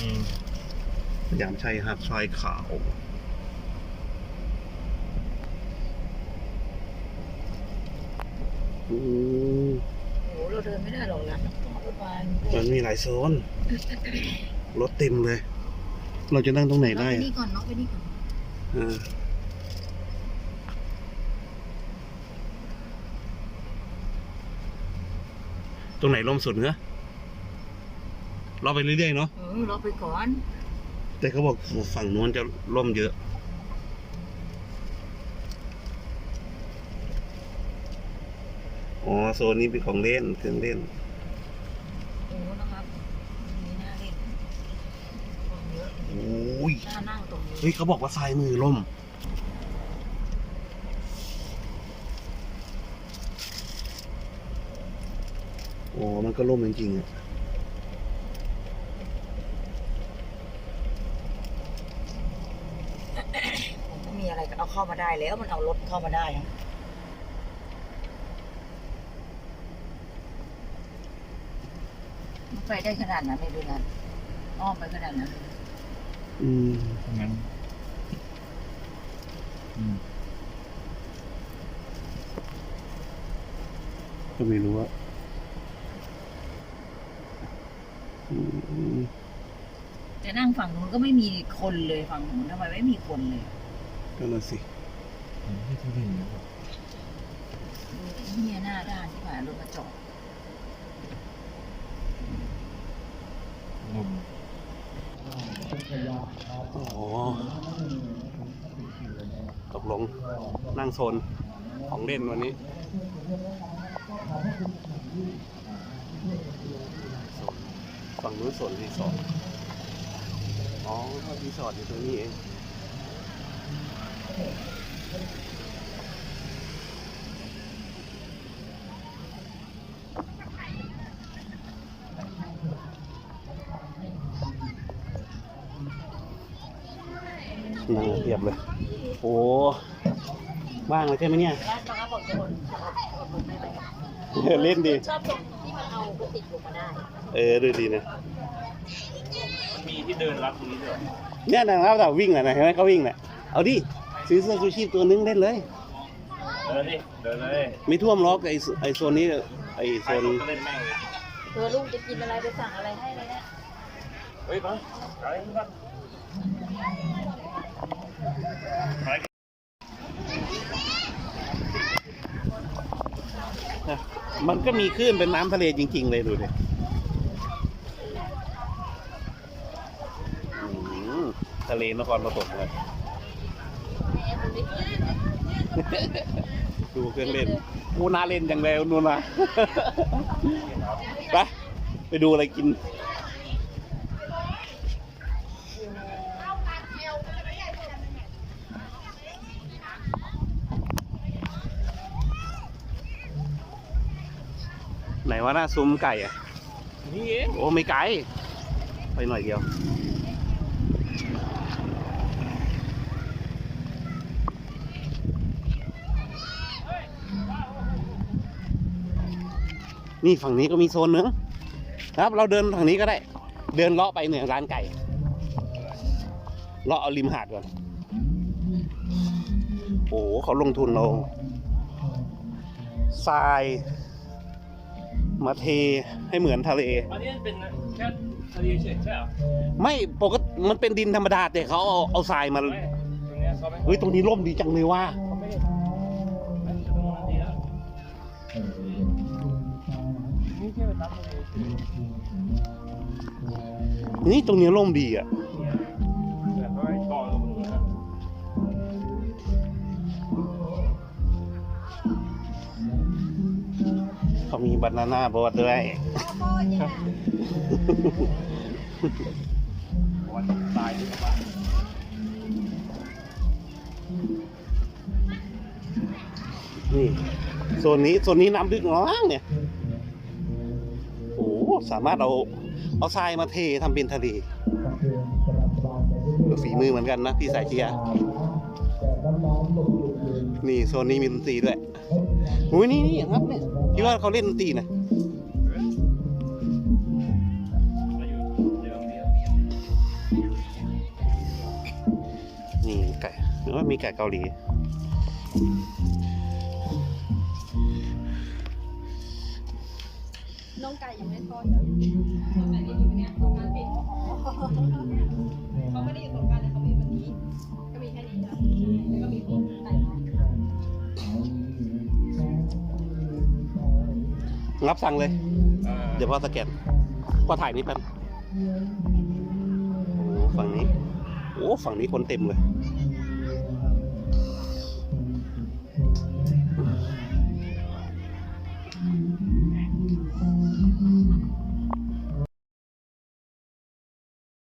อืมสยามชัยหาดทรายขาวอืมโอ้โหเราเดินไม่ได้หรอกนะต้องเอารถมามันมีหลายโซน รถเต็มเลย เราจะนั่งตรงไหนน้องได้ไปอะนี่ก่อนน้องไปนี่ก่อนอ่าตรงไหนร่มสุดเนอะเราไปเรื่อยๆเนาะเออเราไปก่อน แต่เขาบอกฝั่งนู้นจะร่มเยอะอ๋อโซนนี้เป็นของเล่นเครื่องเล่นโอ้นะครับมีน่าเล่นคนเยอะโอ้ยน่านั่งตรงนี้เฮ้ยเขาบอกว่าซ้ายมือล่มอ๋อมันก็ล่มจริงๆอะ มันไม่มีอะไรก็ เอาเข้ามาได้แล้วมันเอารถเข้ามาได้อะมันไปได้ขนาดนั้นเลยด้วยนะอ้อมไปขนาดนั้นเลยอืมทั้งนั้นอืมก็ไม่รู้ว่าอืมแต่นั่งฝั่งนู้นก็ไม่มีคนเลยฝั่งนู้นทำไมไม่มีคนเลย ก็น่ะสิอืมที่ที่ดินเนี่ยดูไอ้เฮียหน้าด้านที่ผ่านรถมาจอดลมอ๋อตกลงนั่งโซนของเล่นวันนี้ฝั่งนู้นโซนรีสอร์ทอ๋อรีสอร์ทอยู่ตรงนี้เอง นั่งเทียบเลย โอ้ว่างเลยใช่ไหมเนี่ย ร้านปลาบอกจะอดอดลงได้ไหมเล่นดี ชอบตรงที่มันเอากระติกลงมาได้ เออ ดูดีนะมันมีที่เดินรับตรงนี้ด้วยเนี่ยนะครับแต่วิ่งอะนะเห็นไหมเขาวิ่งน่ะเอาดิ ซื้อเสื้อชูชีพตัวนึงเล่นเลย เดินดิเดินเลยไม่ท่วมล็อกไอไอโซนนี้ไอโซใครนลงก็เล่นแม่งเลยเธอลูกจะกินอะไรไปสั่งอะไรให้เลยนะเฮ้ยมาอะไรขึ้นบ้านอะไรมันก็มีคลื่นเป็นน้ำทะเลจริง ๆ เลยดูดิอืมทะเลนครปฐมเลย ดูเครื่องเล่นกูน่าเล่นจังเลยนู่นนะไปไปดูอะไรกินไหนว่าหน้าซุ้มไก่อะนี่เองโอ้ไม่ไกล ไปหน่อยเดียว นี่ฝั่งนี้ก็มีโซนนึงครับ เราเดินฝั่งนี้ก็ได้ เดินเลาะไปเหนือร้านไก่เลาะเอาริมหาดก่อนโอ้โหเขาลงทุนเราทราย มาเทให้เหมือนทะเล อันนี้เป็นแค่ทะเลเฉยใช่เหรอไม่ปกติมันเป็นดินธรรมดาแต่เขาเอาเอาทรายมาไม่ตรงเนี้ยเขาไม่เฮ้ยตรงนี้ร่มดีจังเลยว่า เขาไม่ไม่ตรงนั้นดีแล้ว นี่ตรงนี้ร่มดีอะเนี่ยแต่ก็ให้ก่อนลงตรงนั้นเขามีบานาน่าบอดด้วยวันตายดีกว่านี่โซนนี้โซนนี้น้ำลึกมากเนี่ย สามารถเอาเอาทรายมาเททำเป็นทะเลฝีมือเหมือนกันนะพี่สายเชียร์นี่โซนนี้มีดนตรีด้วยอุ้ยนี่นี่ครับเนี่ยที่ว่าเขาเล่นดนตรีนะนี่ไก่หรือว่ามีไก่เกาหลี น้องไก่ยังไม่ทอดจ้ะน้องไก่ที่อยู่เนี่ยโรงงานปิดเขาไม่ได้อยู่ตรงกลางเลยเขามีวันนี้ ก็มีแค่นี้จ้ะแล้วก็มีพวกไก่งับสั่งเลยเออเดี๋ยวพ่อสแกนพ่อถ่ายนี่แป๊บโอ้ฝั่งนี้ โอ้ฝั่งนี้คนเต็มเลยเ